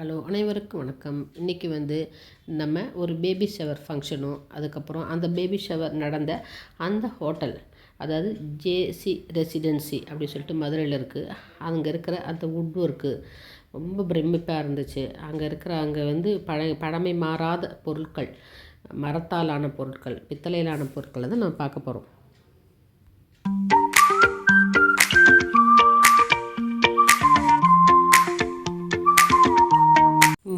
Hello அனைவருக்கும் வணக்கம். இன்றைக்கி வந்து நம்ம ஒரு பேபி ஷவர் ஃபங்க்ஷனும் அதுக்கப்புறம் அந்த பேபி ஷவர் நடந்த அந்த ஹோட்டல் அதாவது ஜேசி ரெசிடென்சி அப்படின்னு சொல்லிட்டு மதுரையில் இருக்குது அங்கே இருக்கிற அந்த வுட் ஒர்க்கு ரொம்ப பிரமிப்பாக இருந்துச்சு. அங்கே இருக்கிற அங்கே வந்து பழ பழமை மாறாத பொருட்கள் மரத்தாலான பொருட்கள் பித்தளையிலான பொருட்களை தான் நம்ம பார்க்க போகிறோம்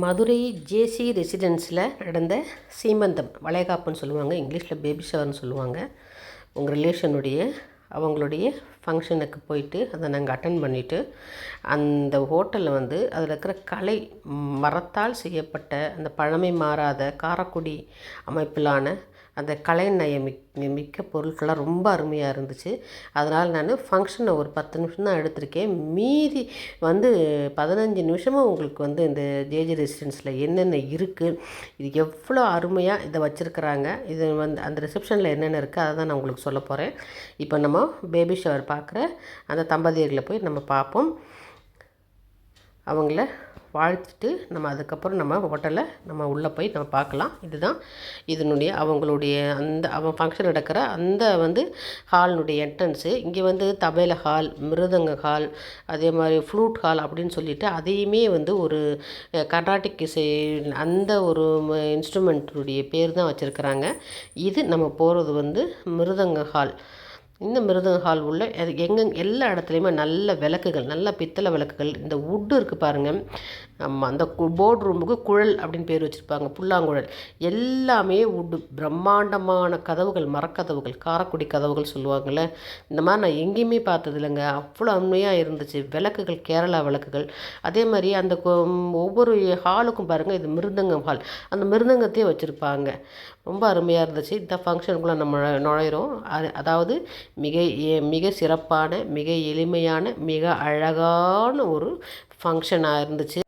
மதுரை ஜேசி ரெசிடென்ஸில் நடந்த சீமந்தம் வளைகாப்புன்னு சொல்லுவாங்க இங்கிலீஷில் பேபி ஷவர்னு சொல்லுவாங்க. உங்கள் ரிலேஷனுடைய அவங்களுடைய ஃபங்க்ஷனுக்கு போயிட்டு அதை நாங்கள் அட்டன் பண்ணிவிட்டு அந்த ஹோட்டலில் வந்து அதில் இருக்கிற கலை மரத்தால் செய்யப்பட்ட அந்த பழமை மாறாத காரக்குடி அமைப்பிலான அந்த கலை நயமி மிக்க பொருட்கள்லாம் ரொம்ப அருமையாக இருந்துச்சு. அதனால் நான் ஃபங்க்ஷனை ஒரு பத்து நிமிஷம் தான் எடுத்திருக்கேன். மீதி வந்து பதினஞ்சு நிமிஷமும் உங்களுக்கு வந்து இந்த ஜேஜி ரெசிடென்ஸில் என்னென்ன இருக்குது இது எவ்வளோ அருமையாக இதை வச்சுருக்குறாங்க இது வந்து அந்த ரிசப்ஷனில் என்னென்ன இருக்குது அதை தான் நான் உங்களுக்கு சொல்ல போகிறேன் இப்போ நம்ம பேபி ஷவர் பார்க்குற அந்த தம்பதியர்களை போய் நம்ம பார்ப்போம். அவங்கள வாழ்த்துட்டு நம்ம அதுக்கப்புறம் நம்ம ஹோட்டலில் நம்ம உள்ளே போய் நம்ம பார்க்கலாம். இதுதான் இதனுடைய அவங்களுடைய அந்த அவன் ஃபங்க்ஷன் நடக்கிற அந்த வந்து ஹால்னுடைய என்ட்ரன்ஸு இங்கே வந்து தபேல ஹால் மிருதங்க ஹால் அதே மாதிரி ஃப்ளூட் ஹால் அப்படின்னு சொல்லிட்டு அதையுமே வந்து ஒரு கர்நாடிக் இசை அந்த ஒரு இன்ஸ்ட்ருமெண்ட்டுடைய பேர் தான் வச்சுருக்குறாங்க. இது நம்ம போகிறது வந்து மிருதங்க ஹால் இந்த மிருதங்க ஹால் உள்ள எங்கே எல்லா இடத்துலையுமே நல்ல விளக்குகள் நல்ல பித்தளை விளக்குகள் இந்த வுட்டு இருக்குது பாருங்கள் ஆமாம் அந்த போர்டு ரூமுக்கு குழல் அப்படின்னு பேர் வச்சுருப்பாங்க புல்லாங்குழல். எல்லாமே வுட்டு பிரம்மாண்டமான கதவுகள் மரக்கதவுகள் காரக்குடி கதவுகள் சொல்லுவாங்கள்ல இந்த மாதிரி நான் எங்கேயுமே பார்த்தது இல்லைங்க அவ்வளோ அருமையாக இருந்துச்சு. விளக்குகள் கேரளா விளக்குகள். அதே மாதிரி அந்த ஒவ்வொரு ஹாலுக்கும் பாருங்கள் இது மிருதங்கம் ஹால். அந்த மிருதங்கத்தையே வச்சுருப்பாங்க. ரொம்ப அருமையாக இருந்துச்சு. இந்த ஃபங்க்ஷனுக்குள்ளே நம்ம நுழையிறோம். அது அதாவது மிக மிக சிறப்பான மிக எளிமையான மிக அழகான ஒரு ஃபங்க்ஷனாக இருந்துச்சு.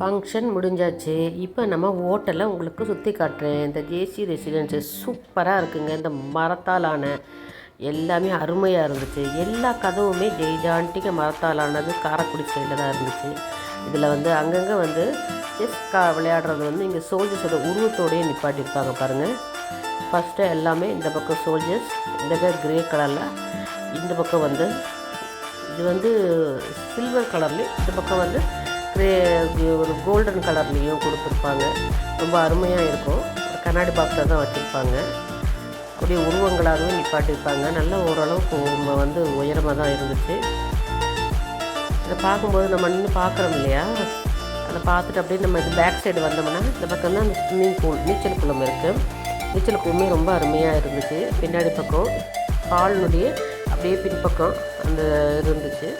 ஃபங்க்ஷன் முடிஞ்சாச்சு. இப்போ நம்ம ஹோட்டலை உங்களுக்கு சுற்றி காட்டுறேன். இந்த ஜேசி ரெசிடென்சி சூப்பராக இருக்குங்க. இந்த மரத்தாலான எல்லாமே அருமையாக இருந்துச்சு. எல்லா கதவுமே ஜெய்ஜாண்டிக மரத்தாலானது காரக்குடி ஸ்டைலில் தான் இருந்துச்சு. இதில் வந்து அங்கங்கே வந்து செஸ் கா விளையாடுறது வந்து இங்கே சோல்ஜர்ஸோட உருவத்தோடையே நிப்பாட்டியிருப்பாங்க பாருங்கள் ஃபஸ்ட்டு எல்லாமே இந்த பக்கம் சோல்ஜர்ஸ் இந்த பேர் க்ரே கலரில் இந்த பக்கம் வந்து இது வந்து சில்வர் கலர்லேயும் இந்த பக்கம் வந்து ஒரு கோல்டன் கலர்லேயும் கொடுத்துருப்பாங்க. ரொம்ப அருமையாக இருக்கும். கண்ணாடி பாக்ஸில் தான் வச்சுருப்பாங்க. அப்படியே உருவங்களாகவும் நிப்பாட்டியிருப்பாங்க. நல்ல ஓரளவுக்கு வந்து உயரமாக தான் இருந்துச்சு. இதை பார்க்கும்போது நம்ம நின்று பார்க்குறோம் இல்லையா? அதை பார்த்துட்டு அப்படியே நம்ம இது பேக் சைடு வந்தோம்னா இந்த பக்கம் தான் அந்த ஸ்விம்மிங் பூல் நீச்சல் குளம் இருக்குது நீச்சல் குளமே ரொம்ப அருமையாக இருந்துச்சு. பின்னாடி பக்கம் ஹாலினுடைய அப்படியே பின்பக்கம் அந்த இருந்துச்சு.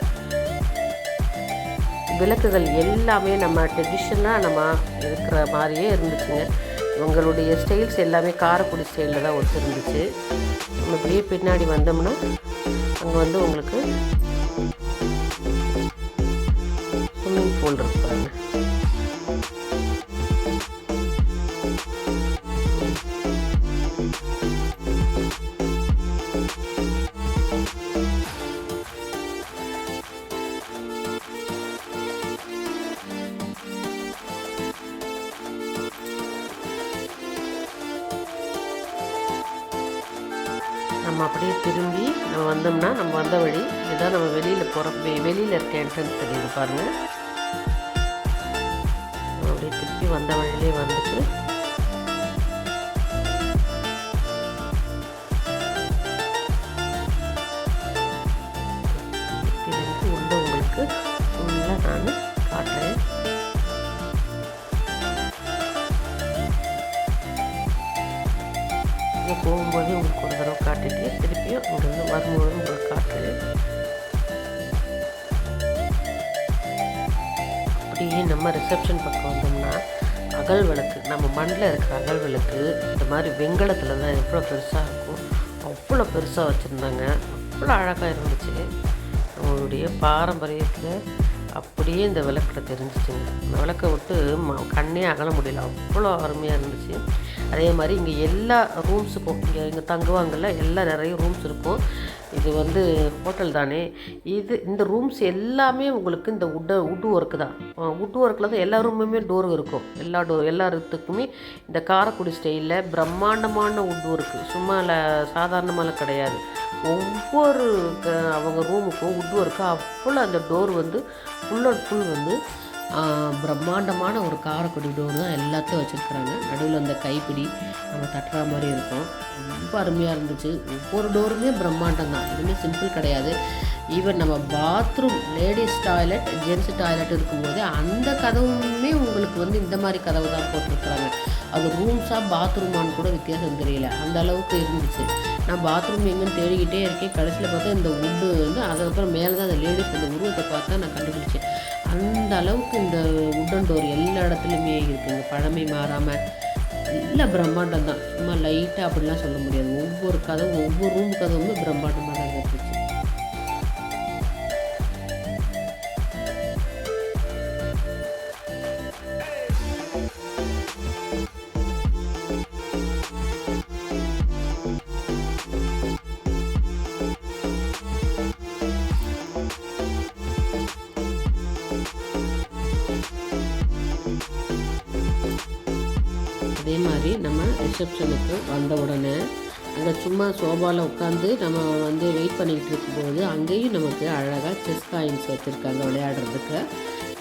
விளக்குகள் எல்லாமே நம்ம ட்ரெடிஷ்னலாக நம்ம இருக்கிற மாதிரியே இருந்துச்சுங்க. இவங்களுடைய ஸ்டைல்ஸ் எல்லாமே காரக்குடி ஸ்டைலில் தான் ஒத்து இருந்துச்சு நம்ம இப்படியே பின்னாடி வந்தோம்னா அங்கே வந்து உங்களுக்கு ஸ்விம்மிங் பூல் இருப்பாங்க நம்ம அப்படியே திரும்பி நம்ம வந்தோம்னா நம்ம வந்த வழி. இதுதான் நம்ம வெளியில் போகிற வெளியில் இருக்க என்ட்ரன்ஸ் தெரியுது பாருங்கள் அப்படியே திருப்பி வந்த வழியிலே வந்துட்டு இங்கே போகும்போது உங்களுக்கு ஒரு தடவை காட்டிட்டு திருப்பியும் இங்கேருந்து வரும்போது உங்களுக்கு காட்டுது அப்படியே நம்ம ரிசப்ஷன் பக்கம் வந்தோம்னா அகல் விளக்கு நம்ம மண்ணில் இருக்கிற அகல் விளக்கு இந்த மாதிரி வெங்கலத்தில் தான் எவ்வளோ பெருசாக இருக்கும் அவ்வளோ பெருசாக வச்சுருந்தாங்க அவ்வளோ அழகாக இருந்துச்சு. நம்மளுடைய பாரம்பரியத்தில் அப்படியே இந்த விளக்கில் தெரிஞ்சிச்சுங்க. இந்த விளக்கை விட்டு ம கண்ணே அகல முடியல அவ்வளோ அருமையாக இருந்துச்சு. அதே மாதிரி இங்கே எல்லா ரூம்ஸுக்கும் இங்கே இங்கே தங்குவாங்கள்ல எல்லா நிறைய ரூம்ஸ் இருக்கும். இது வந்து ஹோட்டல் தானே. இது இந்த ரூம்ஸ் எல்லாமே உங்களுக்கு இந்த உட் உட் ஒர்க்கு தான். உட் ஒர்க்கில் தான் எல்லா ரூமுமே டோர் இருக்கும். எல்லா டோர் எல்லா இடத்துக்குமே இந்த காரக்குடி ஸ்டைலில் பிரம்மாண்டமான உட் ஒர்க்கு சும்மா இல்லை சாதாரணமாலாம் கிடையாது. ஒவ்வொரு க அவங்க ரூமுக்கும் உட் ஒர்க்கு அவ்வளோ அந்த டோர் வந்து ஃபுல் அண்ட் ஃபுல் வந்து பிரம்மாண்டமான ஒரு காரக்குடி டோர் தான் எல்லாத்தையும் வச்சுருக்குறாங்க. நடுவில் அந்த கைப்பிடி நம்ம தட்டுற மாதிரி இருக்கும். ரொம்ப அருமையாக இருந்துச்சு. ஒவ்வொரு டோருமே பிரம்மாண்டம் தான். எதுவுமே சிம்பிள் கிடையாது. ஈவன் நம்ம bathroom ladies toilet gents toilet இருக்கும்போது அந்த கதவுமே உங்களுக்கு வந்து இந்த மாதிரி கதவு தான் போட்டிருக்கிறாங்க. அது ரூம்ஸாக பாத்ரூமான்னு கூட வித்தியாசம் தெரியல. அந்த அளவுக்கு இருந்துச்சு. நான் பாத்ரூம் எங்கேன்னு தேடிக்கிட்டே இருக்கேன். கடைசியில் பார்த்தா இந்த உட்டு வந்து அதுக்கப்புறம் மேலே தான் அந்த லேடிஸ் அந்த உருவத்தை பார்த்தா நான் கண்டுபிடிச்சேன். அந்த அளவுக்கு இந்த உட்டன் டோர் எல்லா இடத்துலையுமே இருக்குங்க பழமை மாறாமல் நல்ல பிரம்மாண்டம் தான். சும்மா லைட்டாக அப்படிலாம் சொல்ல முடியாது. ஒவ்வொரு கதவும் ஒவ்வொரு ரூம் கதவுமே பிரம்மாண்டமாக தான் இருந்துச்சு. ஃபங்க்ஷனுக்கு வந்த உடனே அங்கே சும்மா சோபாவில் உட்காந்து நம்ம வந்து வெயிட் பண்ணிக்கிட்டு இருக்கும்போது அங்கேயும் நமக்கு அழகாக செஸ் காயின்ஸ் வச்சுருக்காங்க விளையாடுறதுக்கு.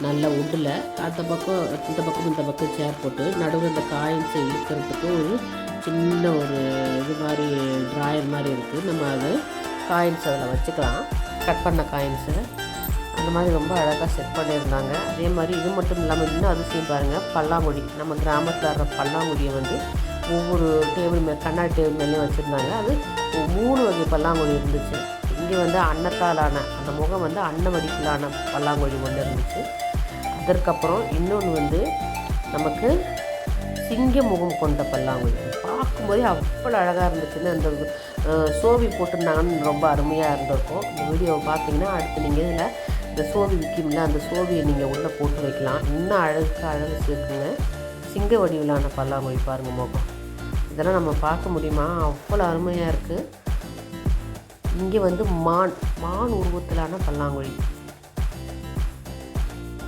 நல்ல உட்டில் அந்த பக்கம் இந்த பக்கம் இந்த பக்கம் சேர் போட்டு நடுவில் இந்த காயின்ஸை இழுக்கிறதுக்கு ஒரு சின்ன ஒரு இது மாதிரி ட்ராயர் மாதிரி இருக்குது நம்ம அது காயின்ஸ் அதில் வச்சுக்கலாம். கட் பண்ண காயின்ஸு அந்த மாதிரி ரொம்ப அழகாக செட் பண்ணியிருந்தாங்க. அதே மாதிரி இது மட்டும் இல்லாமல் இன்னும் அதிசயம் பாருங்கள் பல்லாங்குழி. நம்ம கிராமத்தில் வர்ற பல்லாங்குழியை வந்து ஒவ்வொரு டேபிள் மே கண்ணாடி டேபிள் மேலேயும் வச்சுருந்தாங்க. அது மூணு வகை பல்லாங்குழி இருந்துச்சு. இங்கே வந்து அன்னத்தாலான அந்த முகம் வந்து அன்ன வடிப்பிலான பல்லாங்குழி ஒன்று இருந்துச்சு. அதற்கப்புறம் இன்னொன்று வந்து நமக்கு சிங்க முகம் கொண்ட பல்லாங்குழி. பார்க்கும்போதே அவ்வளோ அழகாக இருந்துச்சுன்னு அந்த சோவி போட்டிருந்தாங்கன்னு ரொம்ப அருமையாக இருந்திருக்கும். இந்த வீடியோவை பார்த்தீங்கன்னா அடுத்து நீங்கள் இதில் இந்த சோவி விற்கும்ல அந்த சோவியை நீங்கள் உள்ளே போட்டு வைக்கலாம். இன்னும் அழகுக்கு அழகு சேர்க்குங்க. சிங்க வடிவிலான பல்லாங்குழி பாருங்கள் முகம். இதெல்லாம் நம்ம பார்க்க முடியுமா? அவ்வளோ அருமையாக இருக்குது இங்கே வந்து மான் மான் உருவத்திலான பல்லாங்குழி.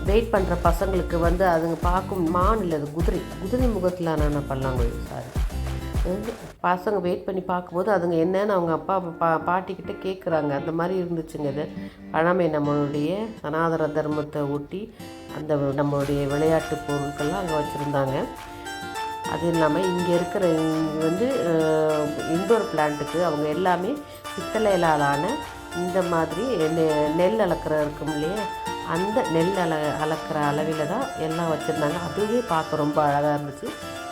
வெயிட் பண்ணுற பசங்களுக்கு வந்து அதுங்க பார்க்கும் மான் இல்லை அது குதிரை. குதிரை முகத்திலான பல்லாங்குழி சாரி பசங்க வெயிட் பண்ணி பார்க்கும்போது அதுங்க என்னன்னு அவங்க அப்பா பா பாட்டிக்கிட்ட கேட்குறாங்க அந்த மாதிரி இருந்துச்சுங்க இது. பழமை நம்மளுடைய சனாதன தர்மத்தை ஒட்டி அந்த நம்மளுடைய விளையாட்டு பொருட்கள்லாம் அங்கே வச்சுருந்தாங்க. அது இல்லாமல் இங்கே இருக்கிற வந்து இண்டோர் பிளான்ட்டுக்கு அவங்க எல்லாமே பித்தளையிலான இந்த மாதிரி நெ நெல் அளக்கிற இருக்கும் இல்லையா? அந்த நெல் அல அளக்கிற அளவில் தான் எல்லாம் வச்சுருந்தாங்க. அதுவே பார்க்க ரொம்ப அழகாக இருந்துச்சு.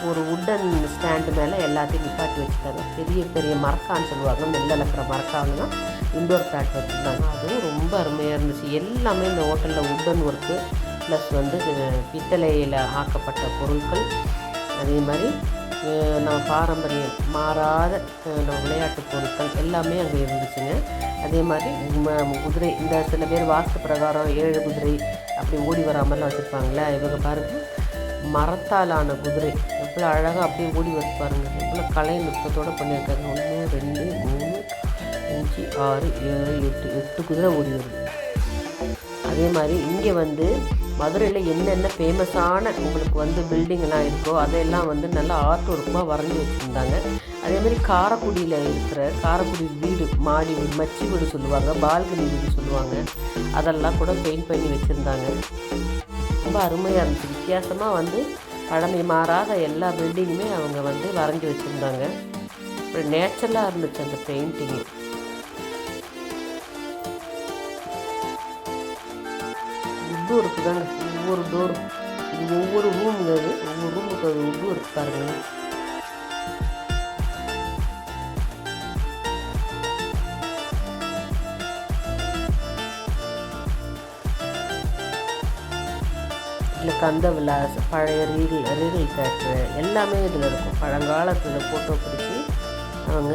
ஒரு உட்டன் ஸ்டாண்டு மேலே எல்லாத்தையும் நிப்பாட்டி வச்சுட்டாங்க. பெரிய பெரிய மரக்கான்னு சொல்லுவாங்க. நெல் அளக்கிற மரக்கான்னு தான் இண்டோர் பிளாட் வச்சுருந்தாங்க. அதுவும் ரொம்ப அருமையாக இருந்துச்சு. எல்லாமே இந்த ஹோட்டலில் உட்டன் ஒர்க்கு ப்ளஸ் வந்து பித்தளையில் ஆக்கப்பட்ட பொருட்கள் அதே மாதிரி நம்ம பாரம்பரியம் மாறாத நம்ம விளையாட்டு பொருட்கள் எல்லாமே அங்கே இருந்துச்சுங்க. அதே மாதிரி குதிரை இந்த சில பேர் வாஸ்து பிரகாரம் ஏழு குதிரை அப்படி ஓடி வராமல் வச்சுருப்பாங்களே இவங்க பாருங்கள் மரத்தாலான குதிரை எவ்வளோ அழகாக அப்படியே ஓடி வச்சு பாருங்கள் எவ்வளோ கலை நுட்பத்தோடு பண்ணியிருக்காங்க ஒன்று ரெண்டு மூணு அஞ்சு ஆறு ஏழு எட்டு எட்டு குதிரை ஓடி வருது. அதே மாதிரி இங்கே வந்து மதுரையில் என்னென்ன ஃபேமஸான உங்களுக்கு வந்து பில்டிங்லாம் இருக்கோ அதையெல்லாம் வந்து நல்லா ஆர்ட் ஒர்க்குமாக வரைஞ்சி வச்சுருந்தாங்க. அதே மாதிரி காரைக்குடியில் இருக்கிற காரைக்குடி வீடு மாடி வீடு மச்சி வீடு சொல்லுவாங்க பால்கனி வீடு சொல்லுவாங்க அதெல்லாம் கூட பெயிண்ட் பண்ணி வச்சுருந்தாங்க. ரொம்ப அருமையாக இருந்துச்சு. வித்தியாசமாக வந்து பழமை மாறாத எல்லா பில்டிங்குமே அவங்க வந்து வரைஞ்சி வச்சுருந்தாங்க. அப்புறம் நேச்சுரலாக இருந்துச்சு அந்த பெயிண்டிங்கு உட்டும் இருக்குதாங்க ஒவ்வொரு டோரும் இது ஒவ்வொரு ரூமுங்க அது ஒவ்வொரு ரூமுக்கு அது உட்டும் இருக்கு பாருங்க. இதில் கந்த விலாஸ் பழைய ரீல் ரீல் தேட்ரு எல்லாமே இதில் இருக்கும். பழங்காலத்தில் ஃபோட்டோ பிடிச்சி அவங்க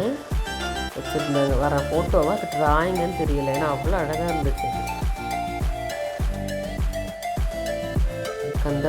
வச்சுருந்தாங்க. வர ஃபோட்டோவாக அது ட்ராயிங்கன்னு தெரியல. ஏன்னா அவ்வளோ அழகாக இருந்துச்சு. கந்த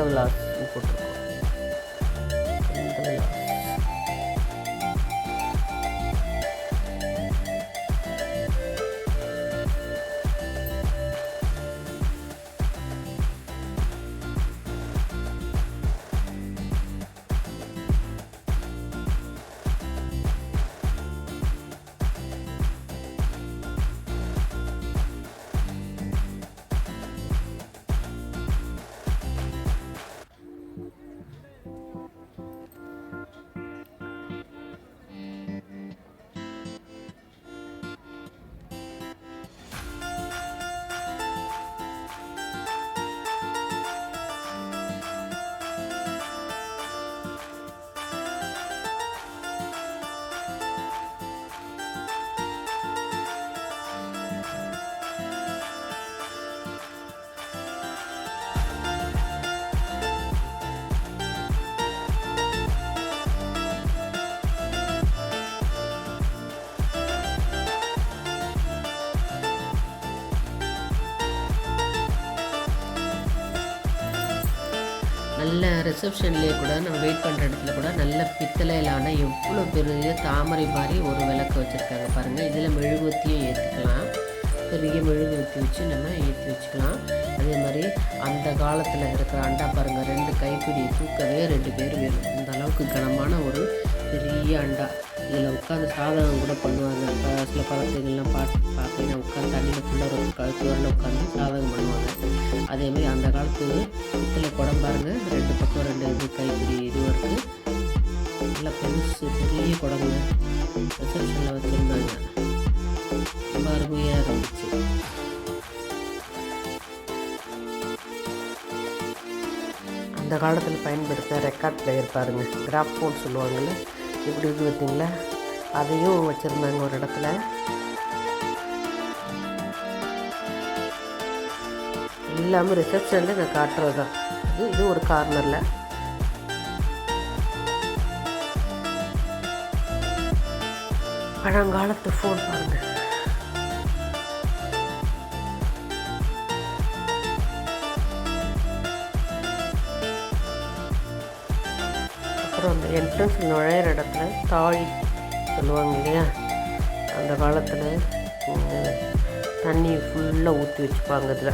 நல்ல ரிசப்ஷன்லேயே கூட நம்ம வெயிட் பண்ணுற இடத்துல கூட நல்ல பித்தளையிலான எவ்வளோ பெரிய தாமரை மாதிரி ஒரு விளக்கு வச்சுருக்காங்க பாருங்கள் இதில் மெழுகுவத்தியும் ஏற்றுக்கலாம் பெரிய மெழுகுவத்தி வச்சு நம்ம ஏற்றி வச்சுக்கலாம். அதே மாதிரி அந்த காலத்தில் இருக்கிற அண்டா பாருங்கள் ரெண்டு கைப்பிடி தூக்கவே ரெண்டு பேர் வேணும். அந்த அளவுக்கு கனமான ஒரு பெரிய அண்டா. இதில் உட்காந்து சாதகம் கூட பண்ணுவாங்க. இப்போ சில பழத்தைகள்லாம் பார்த்து பார்த்தீங்கன்னா உட்காந்து தண்ணியில் ஃபுல்லாக ரொம்ப கழுத்து வரல உட்காந்து சாதகம் பண்ணுவாங்க. அதேமாதிரி அந்த காலத்து பித்தளை குடம் பாருங்கள் ரெண்டு பக்கம் ரெண்டு இது கைப்பிடி இது இருக்குது நல்லா பெருசு பெரிய குடங்க ரிசப்ஷனில் வச்சுருந்தாங்க. ரொம்ப அருமையாக இருந்துச்சு. அந்த காலத்தில் பயன்படுத்த ரெக்கார்ட் பிளேயர் பாருங்கள் கிராஃப் ஃபோன் சொல்லுவாங்கள்ல இப்படி இருக்குது பார்த்தீங்களா? அதையும் வச்சுருந்தாங்க ஒரு இடத்துல. எல்லாமே ரிசப்ஷனில் நான் காட்டுறது தான் இது இது ஒரு கார்னரில் பழங்காலத்து ஃபோன் பாருங்கள் என்ட்ரன்ஸ் நுழையிற இடத்துல தாழி சொல்லுவாங்க இல்லையா? அந்த காலத்தில் தண்ணி ஃபுல்லாக ஊற்றி வச்சுப்பாங்க இதில்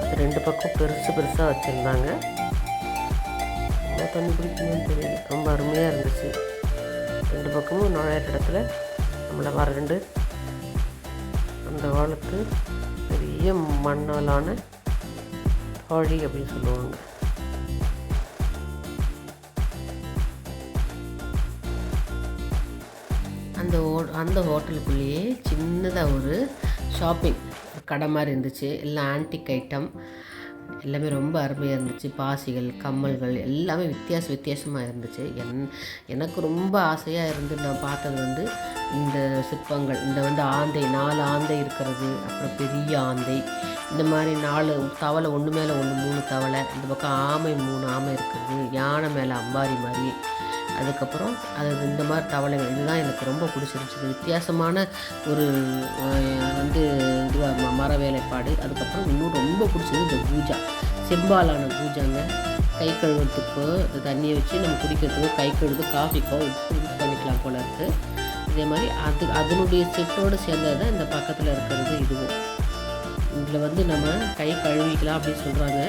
அது ரெண்டு பக்கம் பெருசு பெருசாக வச்சுருந்தாங்க. தண்ணி பிடிக்கணும்னு தெரியல. ரொம்ப அருமையாக இருந்துச்சு. ரெண்டு பக்கமும் நுழையிற இடத்துல நம்மளை வறண்டு அந்த காலத்து பெரிய மண்ணாலான தாழி அப்படின்னு சொல்லுவாங்க. அந்த ஹோ அந்த ஹோட்டலுக்குள்ளேயே சின்னதாக ஒரு ஷாப்பிங் கடை மாதிரி இருந்துச்சு. எல்லாம் ஆன்டிக் ஐட்டம் எல்லாமே ரொம்ப அருமையாக இருந்துச்சு. பாசிகள் கம்மல்கள் எல்லாமே வித்தியாச வித்தியாசமாக இருந்துச்சு. என் எனக்கு ரொம்ப ஆசையாக இருந்து நான் பார்த்தது வந்து இந்த சிற்பங்கள். இந்த வந்து ஆந்தை நாலு ஆந்தை இருக்கிறது அப்புறம் பெரிய ஆந்தை. இந்த மாதிரி நாலு தவளை ஒன்று மேலே ஒன்று மூணு தவளை. இந்த பக்கம் ஆமை மூணு ஆமை இருக்கிறது. யானை மேலே அம்பாரி மாதிரி. அதுக்கப்புறம் அது இந்த மாதிரி தவளைகள் இதுதான் எனக்கு ரொம்ப பிடிச்சிருந்துச்சு. வித்தியாசமான ஒரு வந்து இதுவாக மர வேலைப்பாடு. அதுக்கப்புறம் இன்னும் ரொம்ப பிடிச்சது இந்த பூஜா. செம்பாலான பூஜாங்க. கை கழுவுறதுக்கோ இந்த தண்ணியை வச்சு நம்ம குடிக்கிறதுக்கோ கை கழுவுறது காஃபிக்கோ யூஸ் பண்ணிக்கலாம் போல இருக்குது இதே மாதிரி அது அதனுடைய செட்டோடு சேர்ந்தது தான் இந்த பக்கத்தில் இருக்கிறது இதுவும். இதில் வந்து நம்ம கை கழுவிக்கலாம் அப்படின்னு சொல்கிறாங்க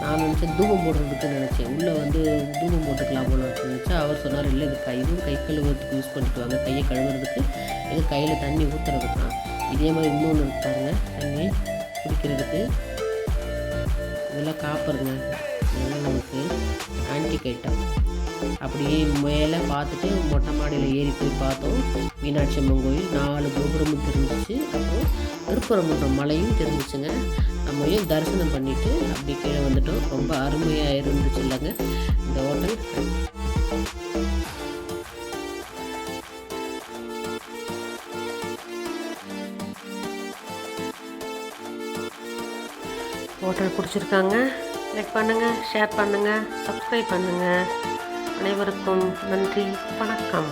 நான் நினச்சேன் தூபம் போடுறதுக்கு நினச்சேன். உள்ளே வந்து தூபம் போட்டுக்கலாம் போல நினச்சேன் அவர் சொன்னார் இல்லை இது கை இதுவும் கை கழுவுறதுக்கு யூஸ் பண்ணிட்டு வாங்க. கையை கழுவுறதுக்கு இது கையில் தண்ணி ஊற்றுறதுக்கு தான். இதே மாதிரி இன்னொன்று இருக்கு பாருங்க. தண்ணி குடிக்கிறதுக்கு இதெல்லாம் காப்பருங்க இதெல்லாம் நமக்கு ஆன்டிகைட்டம் அப்படியே மேலே பார்த்துட்டு மொட்டை மாடியில் ஏறி போய் பார்த்தோம். மீனாட்சி அம்மன் கோயில் நாலு கோபுரமும் தெரிஞ்சிச்சு. அப்புறம் திருப்பரங்குன்ற மலையும் தெரிஞ்சிச்சுங்க. நம்மையும் தரிசனம் பண்ணிவிட்டு அப்படி கீழே வந்துட்டோம். ரொம்ப அருமையாக இருந்துச்சு இல்லைங்க. இந்த ஹோட்டல். ஹோட்டல் பிடிச்சிருக்காங்க. லைக் பண்ணுங்கள் ஷேர் பண்ணுங்கள் சப்ஸ்கிரைப் பண்ணுங்கள் அனைவருக்கும் நன்றி வணக்கம்.